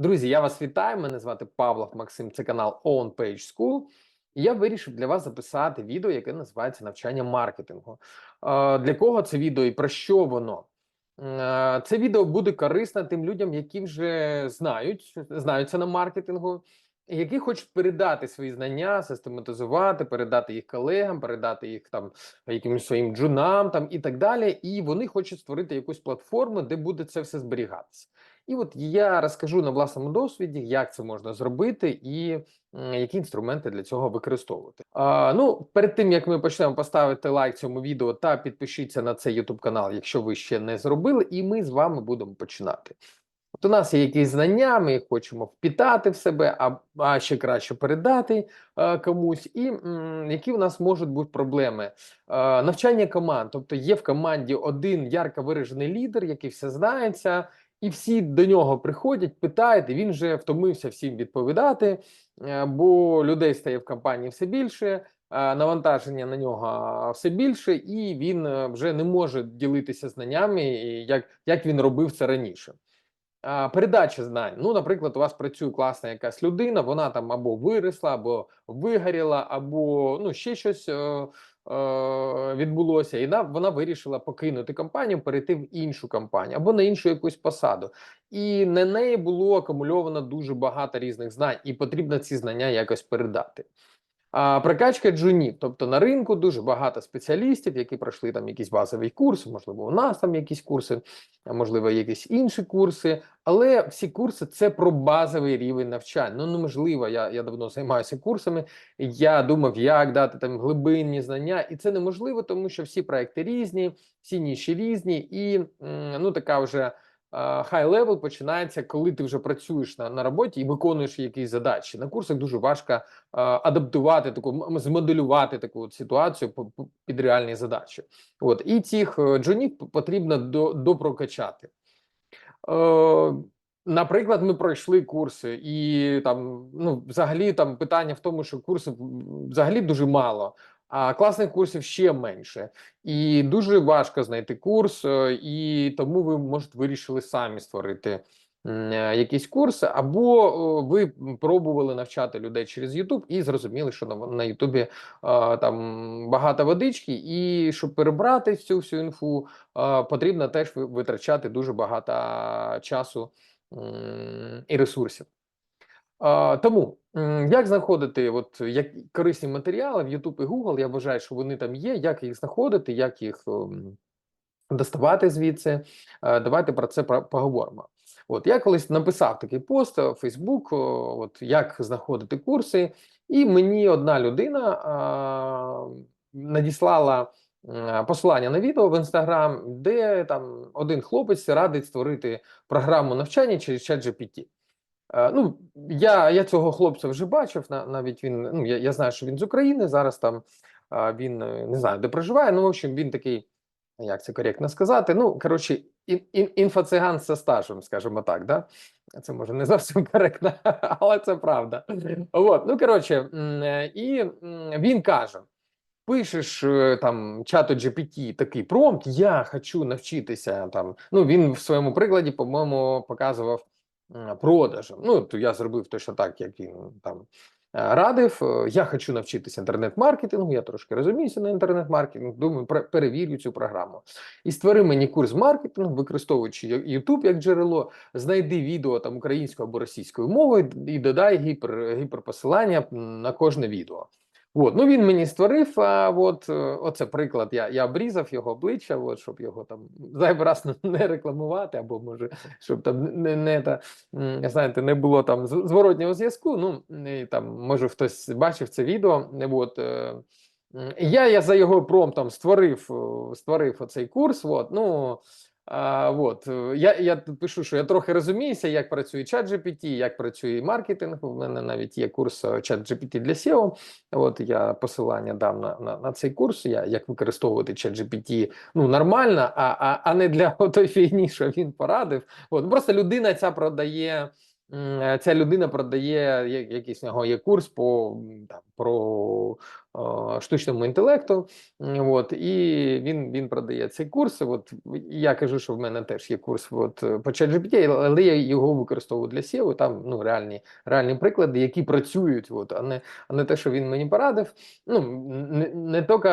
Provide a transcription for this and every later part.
Друзі, я вас вітаю. Мене звати Павлов Максим. Це канал On Page School. І я вирішив для вас записати відео, яке називається навчання маркетингу. Е, Для кого це відео і про що воно? Е, Це відео буде корисно тим людям, які вже знають, знаються на маркетингу, які хочуть передати свої знання, систематизувати, передати їх колегам, передати їх там якимось своїм джунам там і так далі. І вони хочуть створити якусь платформу, де буде це все зберігатися. І от я розкажу на власному досвіді, як це можна зробити, і які інструменти для цього використовувати. А, ну, перед тим як ми почнемо поставити лайк цьому відео та підпишіться на цей YouTube канал, якщо ви ще не зробили, і ми з вами будемо починати. От у нас є якісь знання, ми їх хочемо впітати в себе, а, а ще краще передати е, комусь. І м, які у нас можуть бути проблеми? Е, навчання команд, тобто є в команді один ярко виражений лідер, який все знається, і всі до нього приходять, питають, і він вже втомився всім відповідати, е, бо людей стає в компанії все більше. е, Навантаження на нього все більше, і він е, вже не може ділитися знаннями, як, як він робив це раніше. Передача знань. Ну, наприклад, у вас працює класна якась людина, вона там або виросла, або вигоріла, або ну ще щось відбулося, і вона, вона вирішила покинути компанію, перейти в іншу компанію або на іншу якусь посаду. І на неї було акумульовано дуже багато різних знань, і потрібно ці знання якось передати. А прокачка джунів, тобто на ринку дуже багато спеціалістів, які пройшли там якісь базові курси, можливо, у нас там якісь курси, можливо, якісь інші курси. Але всі курси це про базовий рівень навчання. Ну неможливо. Я я давно займаюся курсами. Я думав, як дати там глибинні знання, і це неможливо, тому що всі проекти різні, всі ніші різні, і ну така вже хай левел починається, коли ти вже працюєш на, на роботі і виконуєш якісь задачі. На курсах дуже важко а, адаптувати таку, змоделювати таку от ситуацію під реальні задачі. От і цих е, джунів потрібно до, допрокачати. Е, Наприклад, ми пройшли курси, і там ну взагалі там питання в тому, що курсів взагалі дуже мало, а класних курсів ще менше. І дуже важко знайти курс, е, і тому ви можете вирішили самі створити е, якісь курси, або е, ви пробували навчати людей через YouTube і зрозуміли, що на, е, там багато водички, і щоб перебрати цю всю інфу, потрібно теж ви- витрачати дуже багато часу і ресурсів. Тому як знаходити от як корисні матеріали в YouTube і Google, я вважаю, що вони там є. Як їх знаходити, як їх ем, доставати звідси. Е, Давайте про це поговоримо. От я колись написав такий пост в Facebook, от як знаходити курси, і мені одна людина а, надіслала посилання на відео в Instagram, де там один хлопець радить створити програму навчання через ChatGPT. Е, Ну, я, я цього хлопця вже бачив. Навіть він ну я, я знаю, що він з України. Зараз там він е, не знаю, де проживає. Ну, в общем, він такий, як це коректно сказати. Ну, коротше, ін, ін, інфоциган зі стажем, скажімо так, да? Це може не зовсім коректно, але це правда. От, ну коротше, е, і він каже: пишеш е, там чату GPT такий промпт, я хочу навчитися там. Ну, він в своєму прикладі, по-моєму, показував продажем. Ну, то я зробив точно так, як він там е, радив. Е, Я хочу навчитися інтернет-маркетингу, я трошки розуміюся на інтернет-маркетингу, думаю, перевірю цю програму. І створи мені курс маркетингу, використовуючи YouTube як джерело, знайди відео там українською або російською мовою і додай гіпер, гіперпосилання на кожне відео. От, ну він мені створив. А от е, оце приклад. Я, я обрізав його обличчя, от, щоб його там зайвий раз не рекламувати, або може, щоб там не, не та знаєте, не було там зворотнього зв'язку. Ну і там може хтось бачив це відео. От, е, я, я за його промптом створив, е, створив оцей курс. От, ну, а, от, е, я, я пишу, що я трохи розуміюся, як працює чат GPT, як працює маркетинг. У мене навіть є курс е, чат GPT для SEO. От я посилання дам на, на, на цей курс. Я як використовувати чат GPT ну нормально, а, а, а не для той фігні, що він порадив. От просто людина ця продає. Ця людина продає якийсь нього є курс по там про е, штучному інтелекту. От, і він, він продає цей курс. От я кажу, що в мене теж є курс от, е, по ChatGPT, але я його використовую для SEO. Там ну, реальні, реальні приклади, які працюють, от, а, не, а не те, що він мені порадив. Ну, не, не тільки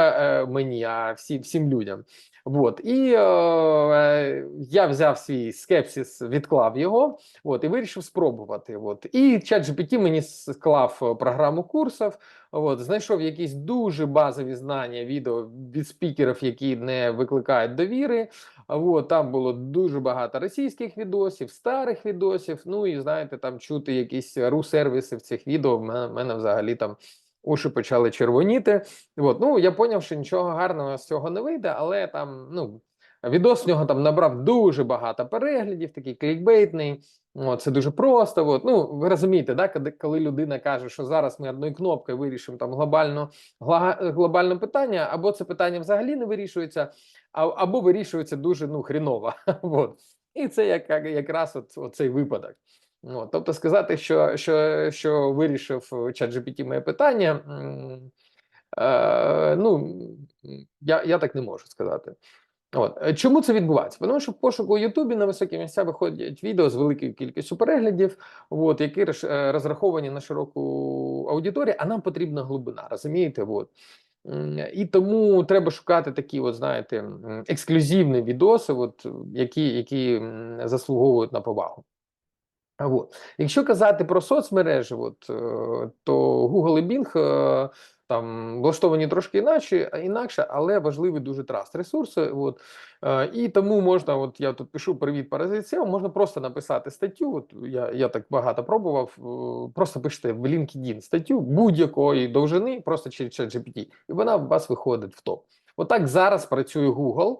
мені, а всі, всім людям. От. І е, я взяв свій скепсис, відклав його от, і вирішив спробувати. От. І ChatGPT мені склав е, програму курсів, от, знайшов якісь дуже базові знання відео від спікерів, які не викликають довіри. От, там було дуже багато російських відосів, старих відосів. Ну і знаєте, там чути якісь ру-сервіси в цих відео. В мене, в мене взагалі там уші почали червоніти. От, ну я поняв, що нічого гарного з цього не вийде, але там ну. Відос в нього там набрав дуже багато переглядів, такий клікбейтний. О, це дуже просто. От. Ну, ви розумієте, да, коли, людина каже, що зараз ми одною кнопкою вирішимо там глобально, глобальне питання, або це питання взагалі не вирішується, або вирішується дуже ну, хріново. От. І це як, як, якраз от, от цей випадок. От. Тобто сказати, що, що, що вирішив ChatGPT моє питання, е, ну, я, я так не можу сказати. От е, чому це відбувається? Тому що в пошуку у Ютубі на високі місця виходять відео з великою кількістю переглядів, от які е, розраховані на широку аудиторію, а нам потрібна глибина, розумієте? От. І тому треба шукати такі, от знаєте, ексклюзивні відоси, от, які, які заслуговують на повагу. От. Якщо казати про соцмережі, от, е, то Google і Bing е, там влаштовані трошки іначе, а інакше, але важливі дуже траст ресурси. От, е, і тому можна, от я тут пишу привіт паразит можна просто написати статтю. От я, я так багато пробував. Просто пишете в LinkedIn статтю будь-якої довжини, просто через ChatGPT, і вона у вас виходить в топ. Отак зараз працює Google.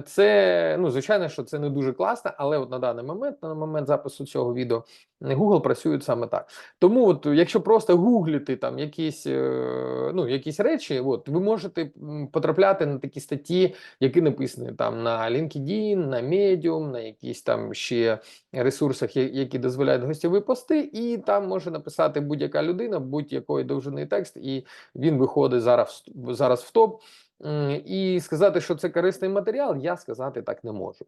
Це ну звичайно, що це не дуже класно, але от на даний момент, на момент запису цього відео, е, Google працює саме так. Тому, от, якщо просто гуглити там якісь е, ну якісь речі, от ви можете потрапляти на такі статті, які написані там на LinkedIn, на Medium, на якісь там ще ресурсах, які дозволяють гостєві пости, і там може написати будь-яка людина, будь-якої довжини текст, і він виходить зараз зараз в топ. М, І сказати, що це корисний матеріал, я сказати так не можу.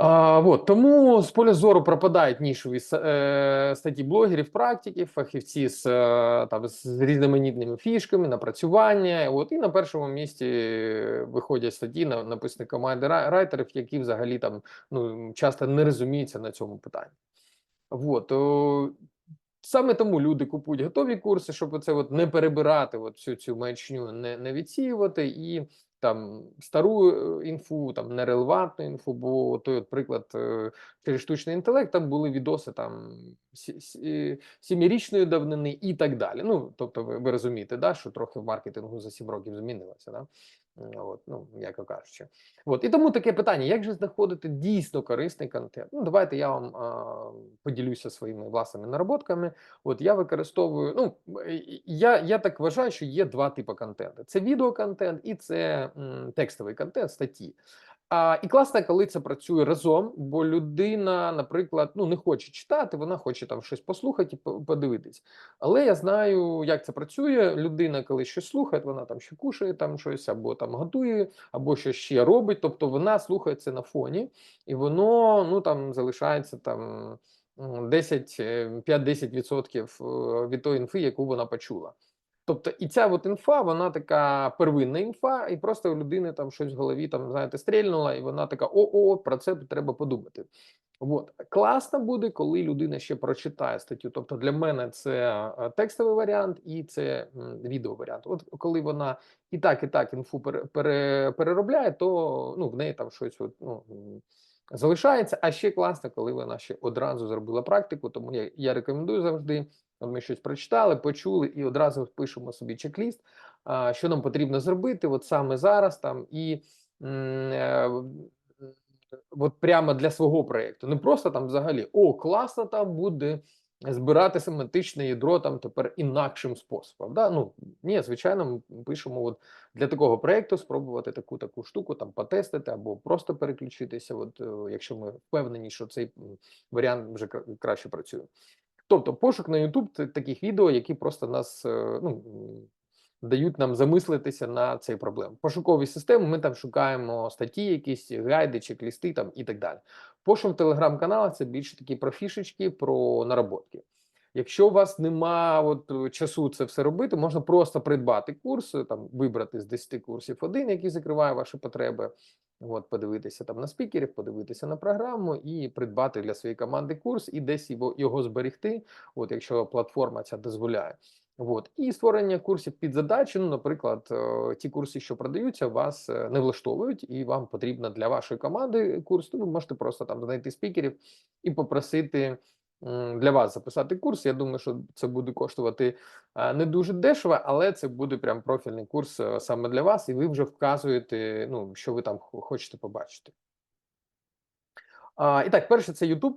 А, вот, тому з поля зору пропадають нішові е, статті блогерів, практиків, фахівці з, е, там, з різноманітними фішками, напрацювання. От, і на першому місці виходять статті, на- написані команди райтерів, які взагалі там ну, часто не розуміються на цьому питанні. Вот, о, Саме тому люди купують готові курси, щоб оце от не перебирати от всю цю маячню, не, не відсіювати і там стару е, інфу, там нерелевантну інфу, бо той от приклад е, через штучний інтелект, там були відоси там сі- сі- давнини і так далі. Ну, тобто, ви, ви розумієте, да, що трохи в маркетингу за сім років змінилося, да? М, От, ну, м'яко кажучи. От, і тому таке питання: як же знаходити дійсно корисний контент? Ну, давайте я вам а, поділюся своїми власними нароботками. От я використовую. Ну е, я, я так вважаю, що є два типи контенту: це відеоконтент і це м, текстовий контент, статті. А, і класно, коли це працює разом, бо людина, наприклад, ну не хоче читати, вона хоче там щось послухати і подивитись. Але я знаю, як це працює. Людина, коли щось слухає, вона там ще кушає там щось, або там готує, або щось ще робить. Тобто вона слухає це на фоні, і воно ну там залишається там 10, е, 5-10% е, від тої інфи, яку вона почула. Тобто, і ця от інфа, вона така первинна інфа, і просто у людини там щось в голові там, знаєте, стрільнула, і вона така: о-о, про це треба подумати. От класно буде, коли людина ще прочитає статтю. Тобто для мене це е, текстовий варіант і це м, відеоваріант. От коли вона і так, і так інфу пере, пере, переробляє, то ну в неї там щось от, ну, залишається. А ще класно, коли вона ще одразу зробила практику. Тому я, я рекомендую завжди. Ми щось прочитали, почули і одразу пишемо собі чек-ліст, що нам потрібно зробити, от саме зараз там і. е, От прямо для свого проєкту. Не просто там взагалі о, класно там буде збирати семантичне ядро там тепер інакшим способом. Да? Ну ні, звичайно, ми пишемо от для такого проєкту спробувати таку таку штуку там потестити або просто переключитися. От е, якщо ми впевнені, що цей варіант вже краще працює. Тобто, пошук на YouTube таких відео, які просто нас е, ну. дають нам замислитися на цей проблем. Пошукові системи ми там шукаємо статті, якісь гайди, чек-лісти там і так далі. Пошук телеграм-каналах це більше такі про фішечки, про наработки. Якщо у вас нема от часу це все робити, можна просто придбати курс, там вибрати з 10 курсів один, який закриває ваші потреби. От, подивитися там на спікерів, подивитися на програму і придбати для своєї команди курс і десь його, його зберегти, от якщо платформа ця дозволяє. От. І створення курсів під задачі, ну, наприклад, е, ті курси, що продаються, вас е, не влаштовують, і вам потрібно для вашої команди курс, то ви можете просто там знайти спікерів і попросити для вас записати курс. Я думаю, що це буде коштувати е, не дуже дешево, але це буде прям профільний курс саме для вас, і ви вже вказуєте, ну, що ви там хо- хочете побачити. А, і так, перше, це YouTube.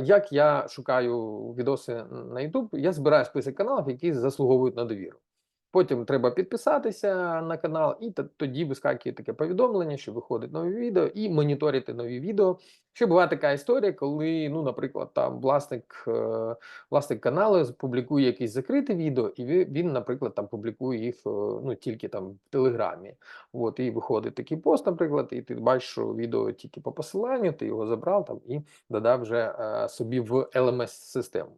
Як я шукаю відоси на YouTube, я збираю список каналів, які заслуговують на довіру. Потім треба підписатися на канал, і тоді вискакує таке повідомлення, що виходить нові відео, і моніторити нові відео. Ще буває така історія, коли, ну, наприклад, там власник, е, власник каналу публікує якесь закрите відео, і він, наприклад, там публікує їх е, ну, тільки там в Телеграмі. От, і виходить такий пост, наприклад, і ти бачиш, що відео тільки по посиланню, ти його забрав там і додав вже е, собі в LMS-систему.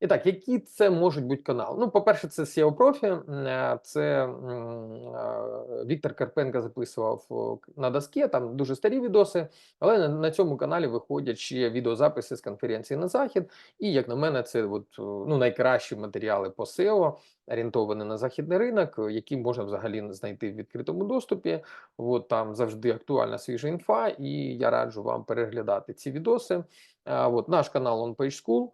І так, які це можуть бути канали? Ну, по-перше, це SEO профі. е, Це е, Віктор Карпенко записував на доскі, там дуже старі відоси, але на, цьому каналі виходять ще відеозаписи з конференції на захід. І як на мене, це от, ну, найкращі матеріали по SEO, орієнтовані на західний ринок, е, які можна взагалі знайти в відкритому доступі. От там завжди актуальна свіжа інфа, і я раджу вам переглядати ці відоси. От наш канал On Page School.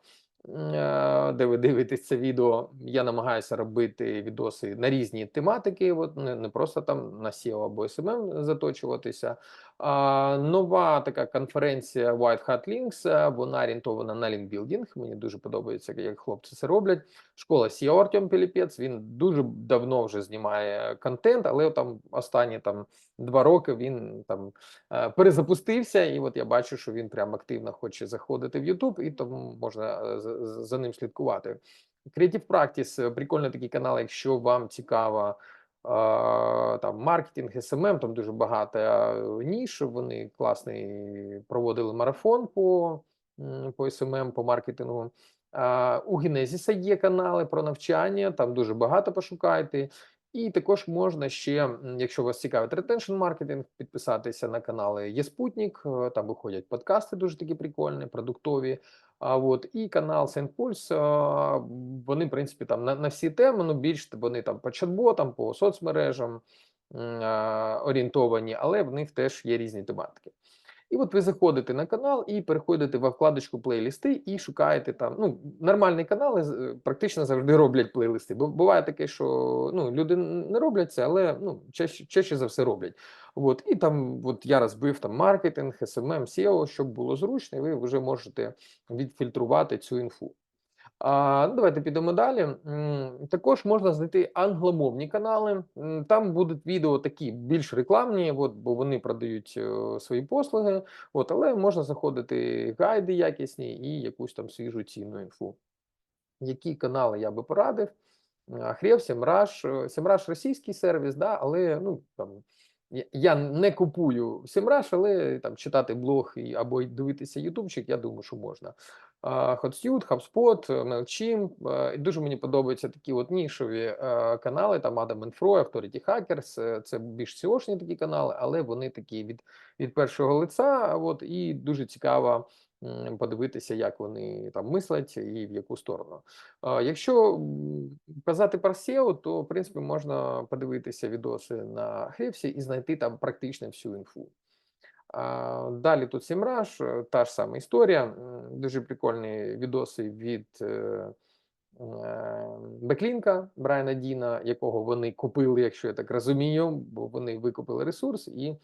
Е, де ви дивитесь це відео, я намагаюся робити відоси на різні тематики, от не, не просто там на SEO або SMM заточуватися. Нова така конференція White Hat Links, вона орієнтована на лінкбілдинг. Мені дуже подобається, як хлопці це роблять. Школа SEO Артем Піліпець, він дуже давно вже знімає контент, але там останні там два роки він там е, перезапустився, і от я бачу, що він прям активно хоче заходити в YouTube, і тому можна е, за, ним слідкувати. Creative Practice – прикольний такий канал, якщо вам цікаво там маркетинг, SMM, там дуже багато ніж. Вони класний проводили марафон по, по SMM, по маркетингу. У Генезіса є канали про навчання, там дуже багато пошукайте. І також можна ще, якщо вас цікавить ретеншн маркетинг, підписатися на канали Є Спутник, е, там виходять подкасти дуже такі прикольні, продуктові. А от і канал Сенпульс, вони, в принципі, там на, на всі теми, ну більш вони там по чат-ботам, по соцмережам орієнтовані, але в них теж є різні тематики. І от ви заходите на канал і переходите во вкладочку плейлісти і шукаєте там. Ну, нормальні канали е, практично завжди роблять плейлисти. Бо буває таке, що ну, люди не роблять це, але ну, чаще, чаще за все роблять. От, і там, от я розбив там маркетинг, SMM, SEO, щоб було зручно, і ви вже можете відфільтрувати цю інфу. Ну, давайте підемо далі. Також можна знайти англомовні канали. Там будуть відео такі більш рекламні, от, бо вони продають е, свої послуги. От, але можна заходити гайди якісні і якусь там свіжу цінну інфу. Які канали я би порадив? А, Хрєв, Сімраш. Е, російський сервіс, да, але ну там. Я не купую Simrush, але там читати блог і або дивитися ютубчик, я думаю, що можна. А, HotSuite, HubSpot, MailChimp. І дуже мені подобаються такі от нішові канали, там Adam and Fro, Authority Hackers. е, Це більш SEO-шні такі канали, але вони такі від, від першого лиця. От, і дуже цікаво м, подивитися, як вони там мислять і в яку сторону. Якщо казати про SEO, то в принципі можна подивитися відоси на Хрепсі і знайти там практично всю інфу. Далі тут Сімраш, е, та ж сама історія. Дуже прикольні відоси від е, е, Беклінка Брайана Діна, якого вони купили, якщо я так розумію, бо вони викупили ресурс і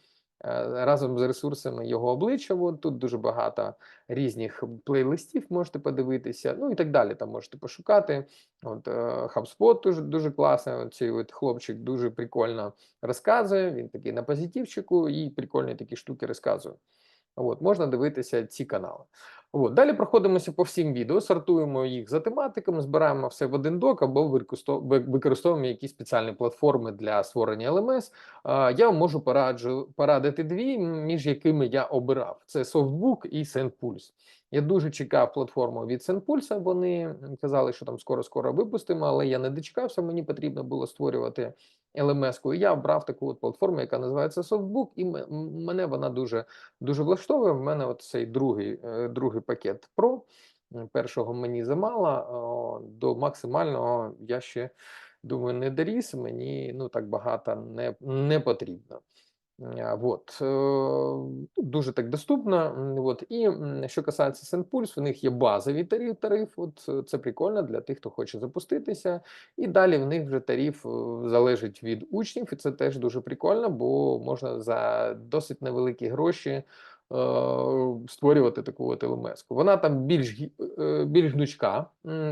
разом з ресурсами його обличчя. От тут дуже багато різних плейлистів можете подивитися, ну і так далі. Там можете пошукати. От е, HubSpot дуже дуже класний. Цей от хлопчик дуже прикольно розказує. Він такий на позитивчику і прикольні такі штуки розказує. От можна дивитися ці канали. От. Далі проходимося по всім відео, сортуємо їх за тематиками, збираємо все в один док або використов- використовуємо якісь спеціальні платформи для створення LMS. Я вам можу пораджу, порадити дві, між якими я обирав: це SoftBook і SendPulse. Я дуже чекав платформу від SendPulse, Вони казали, що там скоро-скоро випустимо, але я не дочекався. Мені потрібно було створювати LMS-ку. Я обрав таку от платформу, яка називається SoftBook, і мене вона дуже дуже влаштовує. В мене от цей другий, е, другий пакет Pro. Першого мені замало, до максимального я ще думаю не доріс. Мені ну так багато не, не потрібно. Вот. е, ну, Дуже так доступно. От. І що касається SendPulse, в них є базовий тариф, тариф. От е, це прикольно для тих, хто хоче запуститися. І далі в них вже тариф е, залежить від учнів, і це теж дуже прикольно, бо можна за досить невеликі гроші е, створювати таку от. -ку. Вона там більш е, більш гнучка.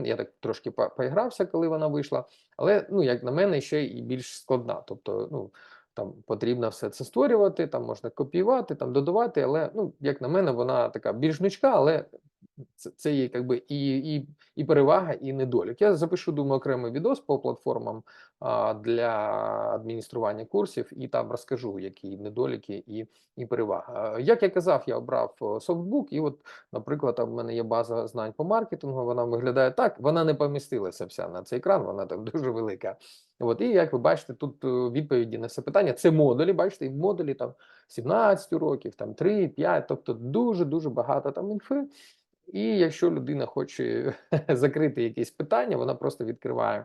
Я так трошки поігрався, коли вона вийшла, але ну, як на мене, ще і більш складна. Тобто, ну. Там потрібно все це створювати, там можна копіювати, там додавати, але ну, як на мене, вона така більш гнучка, але це, це є якби і, і, і перевага, і недолік. Я запишу, думаю, окремий відос по платформам а, для адміністрування курсів, і там розкажу, які недоліки і, і перевага. Як я казав, я обрав е, софтбук, і от, наприклад, там в мене є база знань по маркетингу. Вона виглядає так. Вона не помістилася вся на цей екран, вона там дуже велика. От, і як ви бачите, тут е, відповіді на це питання. Це модулі. Бачите, і в модулі там 17 уроків, там 3, 5, тобто дуже дуже багато там інфи. І якщо людина хоче закрити якесь питання, вона просто відкриває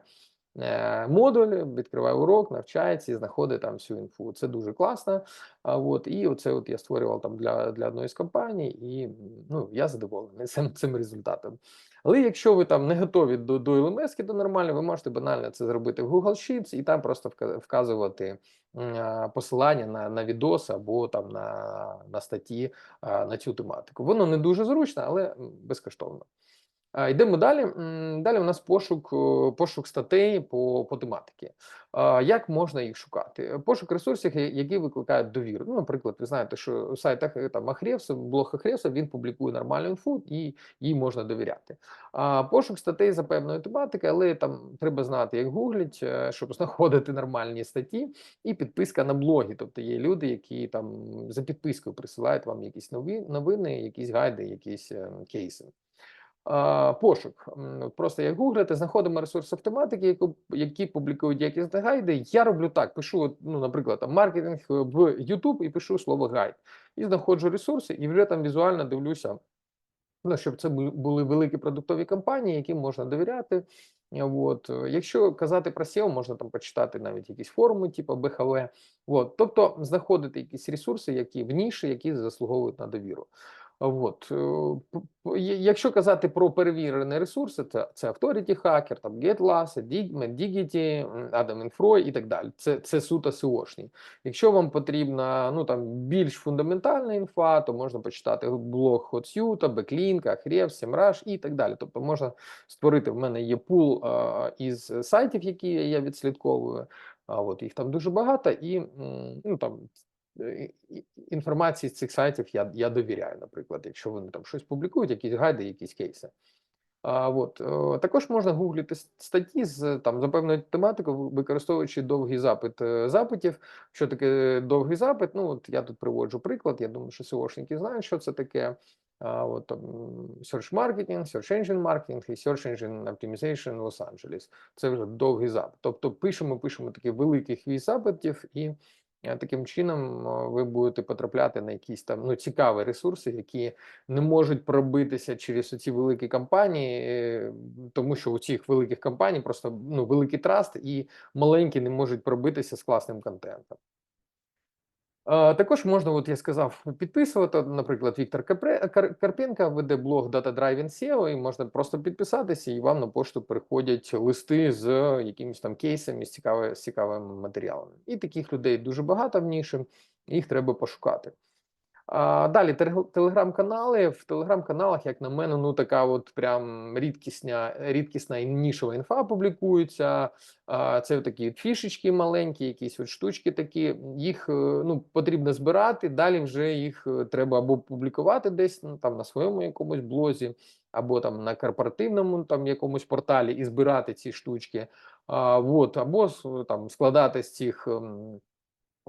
модуль, відкриває урок, навчається і знаходить там всю інфу. Це дуже класно. А от і оце от я створював там для, для одної з компаній, і ну я задоволений цим, цим результатом. Але якщо ви там не готові до, до LMS, до нормально, ви можете банально це зробити в Google Sheets і там просто вказувати посилання на, на відос або там на, на статті на цю тематику. Воно не дуже зручно, але безкоштовно. А, Йдемо далі. Далі у нас пошук, е, пошук статей по, по тематиці. Як можна їх шукати? Пошук ресурсів, які викликають довіру. Ну, наприклад, ви знаєте, що у сайтах е, там Ахревса, блог Ахревса, він публікує нормальну інфу і їй можна довіряти. Пошук статей за певною тематикою, але там треба знати, як гуглять, е, щоб знаходити нормальні статті, і підписка на блоги. Тобто є люди, які там за підпискою присилають вам якісь нові новини, якісь гайди, якісь е, кейси. Пошук. Просто як гуглити, знаходимо ресурси в тематики, які публікують якісні гайди. Я роблю так: пишу, ну, наприклад, там, маркетинг в YouTube і пишу слово гайд. І знаходжу ресурси, і вже там візуально дивлюся, ну, щоб це були великі продуктові компанії, яким можна довіряти. От. Якщо казати про SEO, можна там почитати навіть якісь форуми, типу БХВ. От. Тобто знаходити якісь ресурси, які в ніші, які заслуговують на довіру. От. є- Якщо казати про перевірені ресурси, це, це Authority Hacker, там Digmet, Digity, Adam Infro і так далі. Це, це суто SEO-шні. Якщо вам потрібна ну, там, більш фундаментальна інфа, то можна почитати блог HotSuite, Backlink, Ahrefs, SEMrush і так далі. Тобто можна створити, в мене є пул а, із сайтів, які я відслідковую, а от їх там дуже багато, і ну, там, інформації з цих сайтів я, я довіряю, наприклад, якщо вони там щось публікують, якісь гайди, якісь кейси. А, от, е, також можна гуглити статті з там за певною тематикою, використовуючи довгий запит е, запитів. Що таке довгий запит? Ну от я тут приводжу приклад. Я думаю, що SEOшники знають, що це таке. А, от там Search Marketing, Search Engine Marketing і Search Engine Optimization Los-Angeles. Це вже довгий запит. Тобто пишемо, пишемо такий великий хвіст запитів і. Е, Таким чином е, ви будете потрапляти на якісь там ну цікаві ресурси, які не можуть пробитися через ці великі компанії, е, тому що у цих великих компаній просто ну великий траст, і маленькі не можуть пробитися з класним контентом. Е, Також можна, от я сказав, підписувати. Наприклад, Віктор Кар- Карпенко веде блог Data Driving SEO, і можна просто підписатися, і вам на пошту приходять листи з якимись там кейсами, з цікавими, з цікавими матеріалами. І таких людей дуже багато в ніші, їх треба пошукати. Далі телеграм-канали. В телеграм-каналах, як на мене, ну така от прям рідкісня, рідкісна і нішова інфа публікується. Це такі от фішечки маленькі, якісь от штучки такі. Їх е, ну, потрібно збирати. Далі вже їх е, треба або публікувати десь ну, там на своєму якомусь блозі, або там на корпоративному там якомусь порталі і збирати ці штучки. А, вот, або там складати з цих.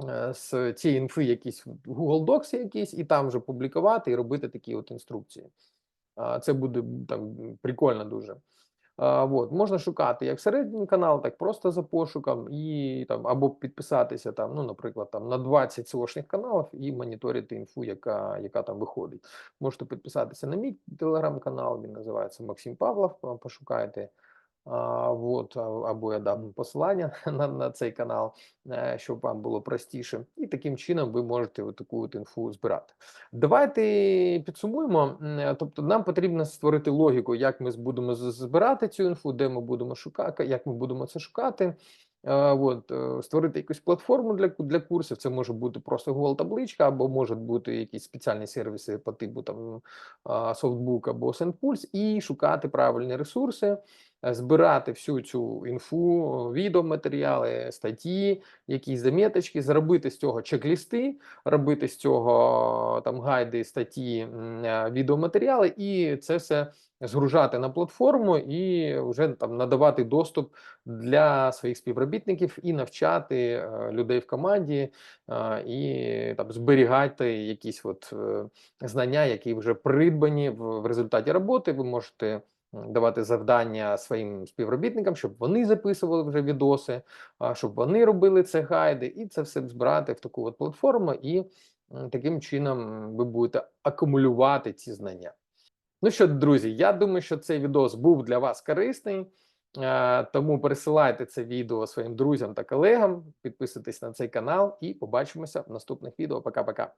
Е, з цієї інфи якісь в Google Docs якісь, і там вже публікувати і робити такі от інструкції. Це буде там прикольно дуже. А, вот. Можна шукати як середній канал, так просто за пошуком, і там або підписатися там, ну, наприклад, там на 20 SEO-шних каналів і моніторити інфу, яка, яка там виходить. Можете підписатися на мій телеграм-канал, він називається Максим Павлов. Пошукайте. А, вот, або я дам посилання на, на цей канал, щоб вам було простіше. І таким чином ви можете от таку от інфу збирати. Давайте підсумуємо. Тобто, нам потрібно створити логіку, як ми будемо збирати цю інфу, де ми будемо шукати, як ми будемо це шукати. От, е, створити якусь платформу для, для курсів. Це може бути просто Google табличка, або можуть бути якісь спеціальні сервіси по типу там Softbook або SendPulse, і шукати правильні ресурси збирати всю цю інфу, відеоматеріали, статті, якісь заміточки, зробити з цього чек-лісти, робити з цього там гайди, статті, е, відеоматеріали, і це все згружати на платформу і вже там надавати доступ для своїх співробітників і навчати е, людей в команді е, і там зберігати якісь от е, знання, які вже придбані в, результаті роботи. Ви можете давати завдання своїм співробітникам, щоб вони записували вже відоси, щоб вони робили це гайди, і це все збирати в таку от платформу, і таким чином ви будете акумулювати ці знання. Ну що, друзі, я думаю, що цей відос був для вас корисний. Тому пересилайте це відео своїм друзям та колегам, підписуйтесь на цей канал і побачимося в наступних відео. Пока-пока.